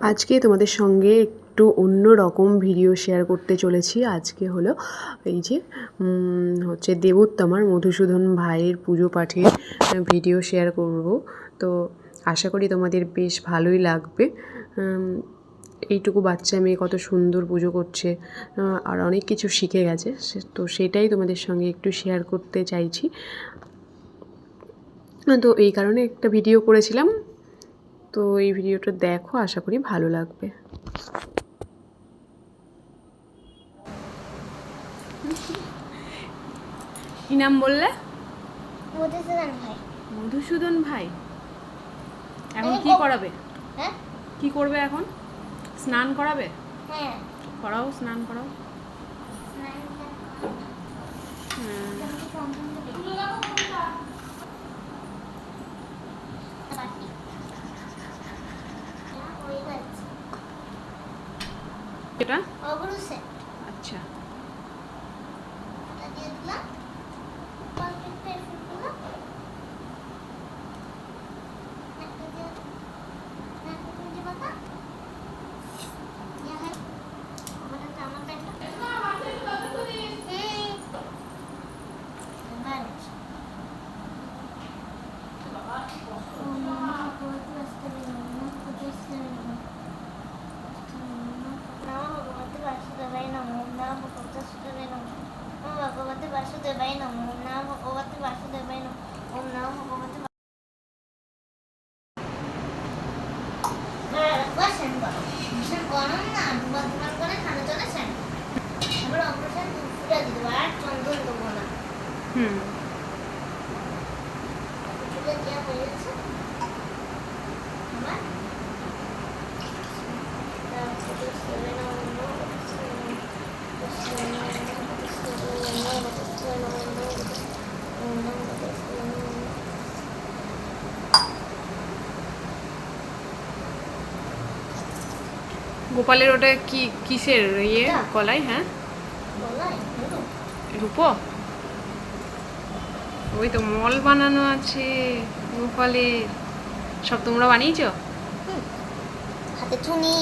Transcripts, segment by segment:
আজকে তোমাদের সঙ্গে একটু অন্য রকম ভিডিও শেয়ার করতে চলেছি। আজকে হলো এই যে হচ্ছে দেবোত্তমার মধুসূদন ভাইয়ের পুজো পাঠের ভিডিও শেয়ার করব। তো আশা করি তোমাদের বেশ ভালোই লাগবে। এইটুকু বাচ্চা মেয়ে কত সুন্দর পুজো করছে আর অনেক কিছু শিখে গেছে। তো সেটাই তোমাদের সঙ্গে একটু শেয়ার করতে চাইছি। তো এই কারণে একটা ভিডিও করেছিলাম। তো এই ভিডিওটা দেখো আশা করি ভালো লাগবে। কি নাম বললে? মধুসূদন ভাই। মধুসূদন ভাই। এখন কি করাবে? হ্যাঁ? কি করবে এখন? স্নান করাবে? হ্যাঁ। করাও স্নান করাও। এটা? আচ্ছা এটা দিয়ে দিলাম কলপিটটা একটু দিলাম একটা দিয়ে একটা কুঞ্জি পাতা ইয়া হয় ওটা জামা প্যান্টটা হুম। এবার ওম নমঃ ভগবতে বাসুদেবায় নমঃ নমঃ ভগবতে বাসুদেবায় নমঃ ওম ভগবতে বাসুদেবায় নমঃ ওম নমঃ ভগবতে বাসুদেবায় নমঃ ওম নমঃ ভগবতে বাসুদেবায় নমঃ ভীষণ গরম না দুবার করে ঠান্ডা জলে স্নান। এবার অপারেশন ফুটা দিতে হবে আর হুম হয়ে গেছে গোপালের ওটা কি কিসের ইয়ে? কলাই হ্যাঁ? রূপো? ওই তো মল বানানো আছে গোপালের সব তোমরা বানিয়েছো? হাতে চুনি।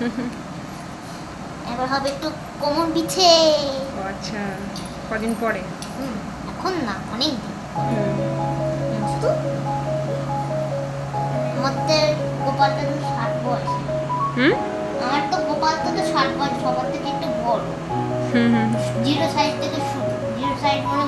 এবার হবে একটু কোমর বিছে। আচ্ছা কদিন পরে? এখন না অনেক দিন। শুধু গোপালটা ষাট বয়স। হুম? আমার তো গোপালটা তো ষাট বয়স সবার থেকে একটু বড়। হুম হুম। জিরো সাইড থেকে শুরু। জিরো সাইড মানে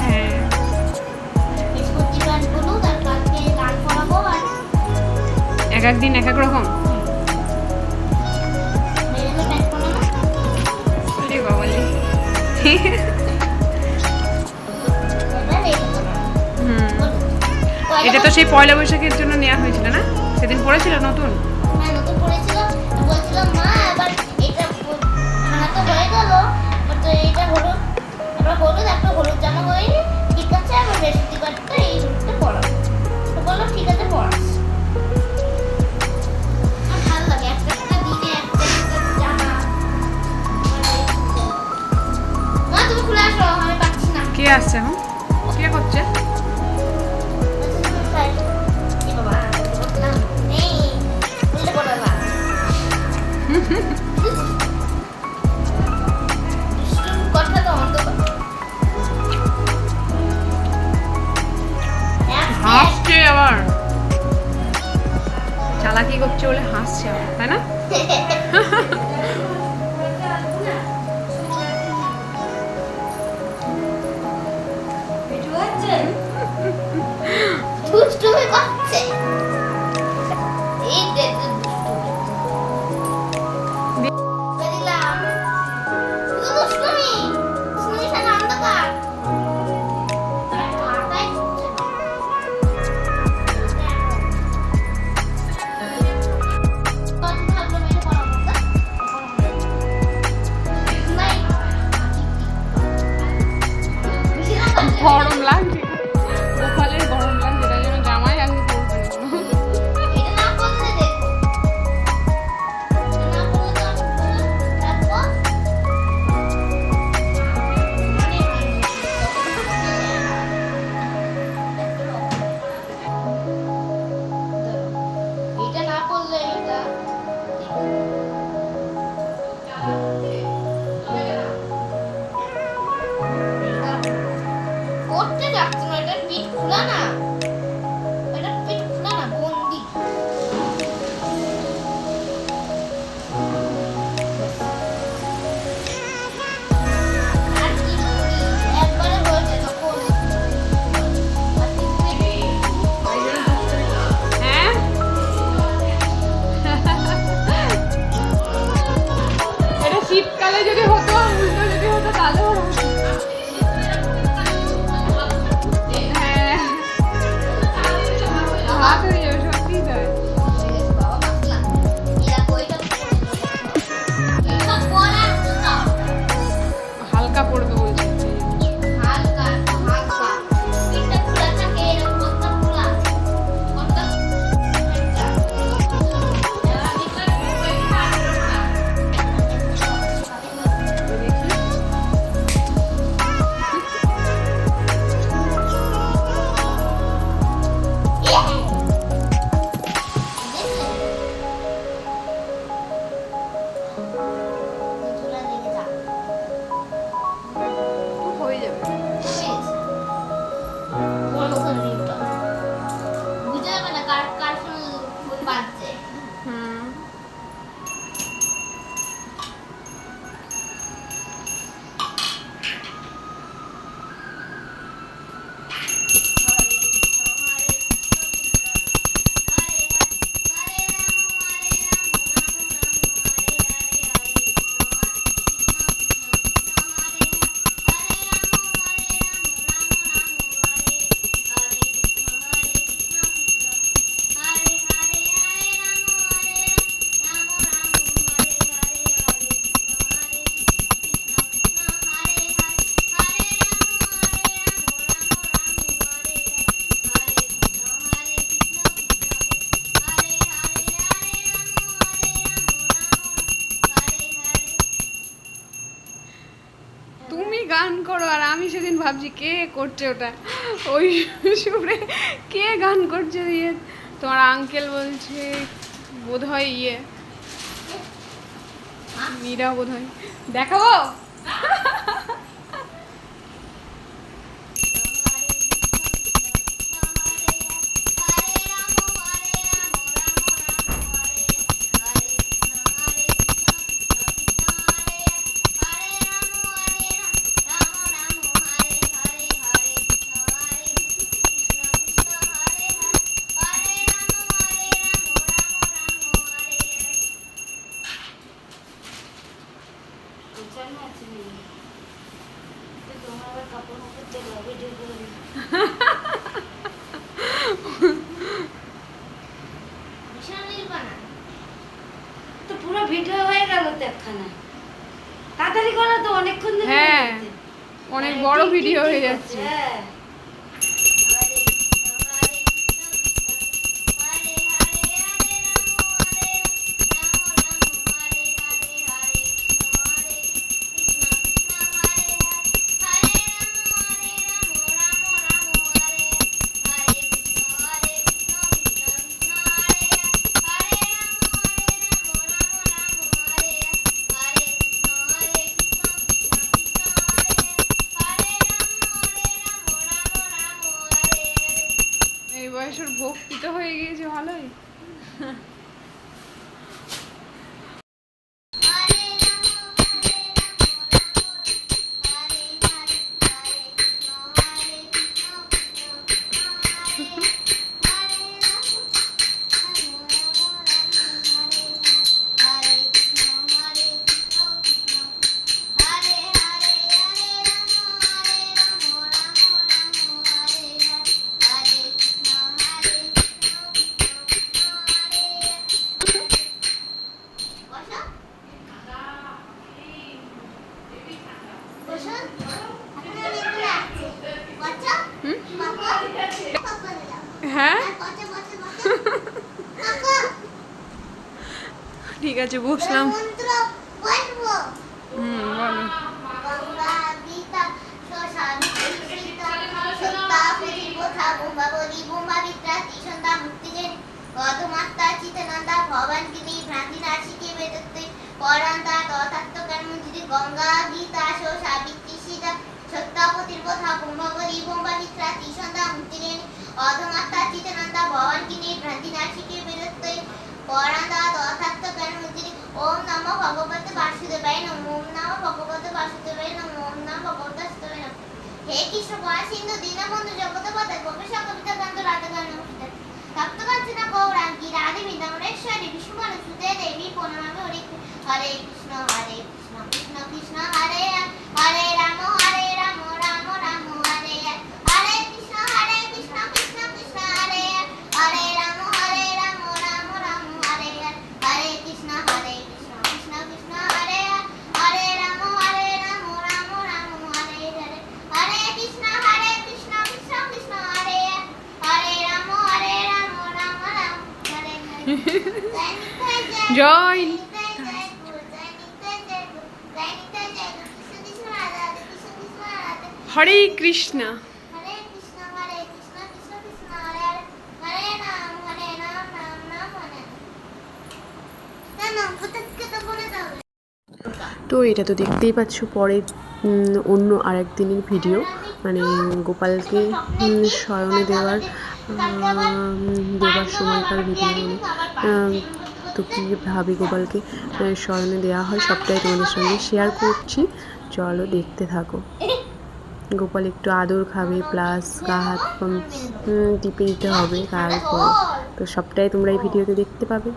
হ্যাঁ এক এক দিন এক এক রকম? এটা তো সেই পয়লা বৈশাখের জন্য নেওয়া হয়েছিল না? সেদিন পড়েছিল নতুন? হ্যাঁ নতুন করেছিল ভাবছি কে করছে ওটা? ওই সুরে কে গান করছে ইয়ে তোমার আঙ্কেল বলছে বোধ হয় ইয়ে। মীরা বোধ হয় দেখাবো? তো পুরো ভিডিও হয়ে গেল তো একখানা তাড়াতাড়ি করো তো অনেকক্ষণ ধরে হ্যাঁ, অনেক বড় ভিডিও হয়ে যাচ্ছে। হ্যাঁ। বয়স ওর ভক্তি হয়ে গিয়েছে ভালোই? চিতনন্দা ভবান গিনি ভ্রান্তি নাশিকে বেদত্তে পরান্তা তথাত্ম কর্মঞ্জিতি গঙ্গা গীতা সাবিত্রী সীতা কথা অধমাত্তা চিতনন্দা ভ্রান্তি বেদত্তে পরান্তা ওম নম ভগবতে বাসুদেবায় নম। ওম নম ভগবতে বাসুদেবায় নম। ওম নম ভগবতে বাসুদেবায় নম। হে কৃষ্ণ পয়া সিন্ধু দীনবন্ধু জগৎপতে গোপেশ কবিতা কান্ত রাধা গান নমস্কার সপ্তকাঞ্চনা গৌরাঙ্গী রাধে বৃন্দাবনেশ্বরী বিষ্ণুমান সুদে দেবী প্রণামে হরে। হরে কৃষ্ণ হরে কৃষ্ণ কৃষ্ণ কৃষ্ণ, হরে হরে রাম রাম রাম হরে হরে হরে কৃষ্ণ হরে কৃষ্ণ কৃষ্ণ কৃষ্ণ হরে হরে হরে রাম হরে রাম রাম রাম হরে হরে হরে কৃষ্ণ হরে কৃষ্ণ কৃষ্ণ কৃষ্ণ হরে হরে হরে রাম হরে রাম রাম রাম হরে হরে হরে কৃষ্ণ হরে কৃষ্ণ কৃষ্ণ কৃষ্ণ হরে হরে হরে রাম হরে রাম রাম রাম হরে হরে জয় হরে কৃষ্ণ হরে কৃষ্ণ হরে কৃষ্ণ কৃষ্ণ কৃষ্ণ হরে হরে হরে রাম হরে রাম রাম রাম হরে না না কোথাকে তো এটা তো দেখতেই পাচ্ছ উম, অন্য আরেক দিনের ভিডিও মানে গোপালকে শয়নে দেওয়ার দেওয়ার সময়কার ভিডিও তো কীভাবে গোপালকে স্মরণে দেওয়া হয়, সবটাই তোমাদের সঙ্গে শেয়ার করছি। চলো দেখতে থাকো। গোপাল একটু আদর খাবে প্লাস গা হাত টিপে দিতে হবে, তারপর। তো সবটাই তোমরা এই ভিডিওতে দেখতে পাবে।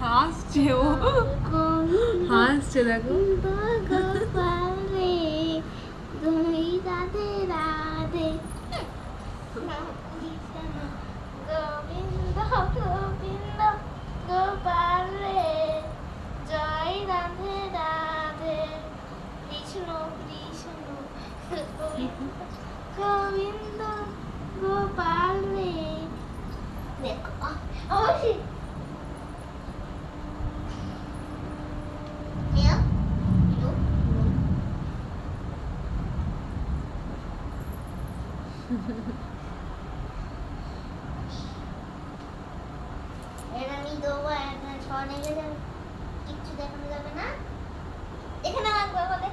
হাসছে ও। হাসছে দেখো। গোবিন্দ গোবিন্দ গোপাল জয় রাধে রা একটা কিচ্ছু দেখানো যাবে না। এখানে বলে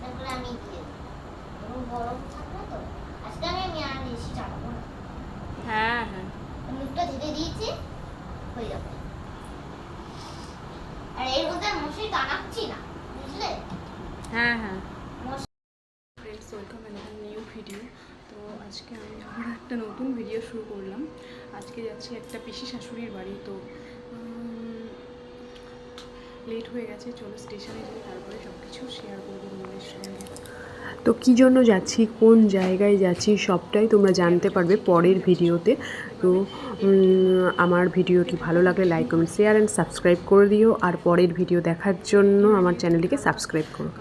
তারপরে আমি দিয়ে এবং থাকবে তো। আজকে আমি আর বেশি চালাবো না। হ্যাঁ হ্যাঁ। মুখটা দিয়েছি হয়ে যাবে। আর এর মধ্যে মশারি টানাচ্ছি না বুঝলে? হ্যাঁ হ্যাঁ মশারি friends welcome another new video তো আজকে আমি আবার একটা নতুন ভিডিও শুরু করলাম। আজকে যাচ্ছি একটা পিসি শাশুড়ির বাড়ি তো লেট হয়ে গেছে চলো স্টেশনে যাই তারপরে সব কিছু শেয়ার করব তোমাদের সঙ্গে। তো কী জন্য যাচ্ছি কোন জায়গায় যাচ্ছি সবটাই তোমরা জানতে পারবে পরের ভিডিওতে তো আমার ভিডিওটি ভালো লাগলে like comment share and subscribe করে দিও। আর পরের ভিডিও দেখার জন্য আমার চ্যানেলটিকে সাবস্ক্রাইব করো।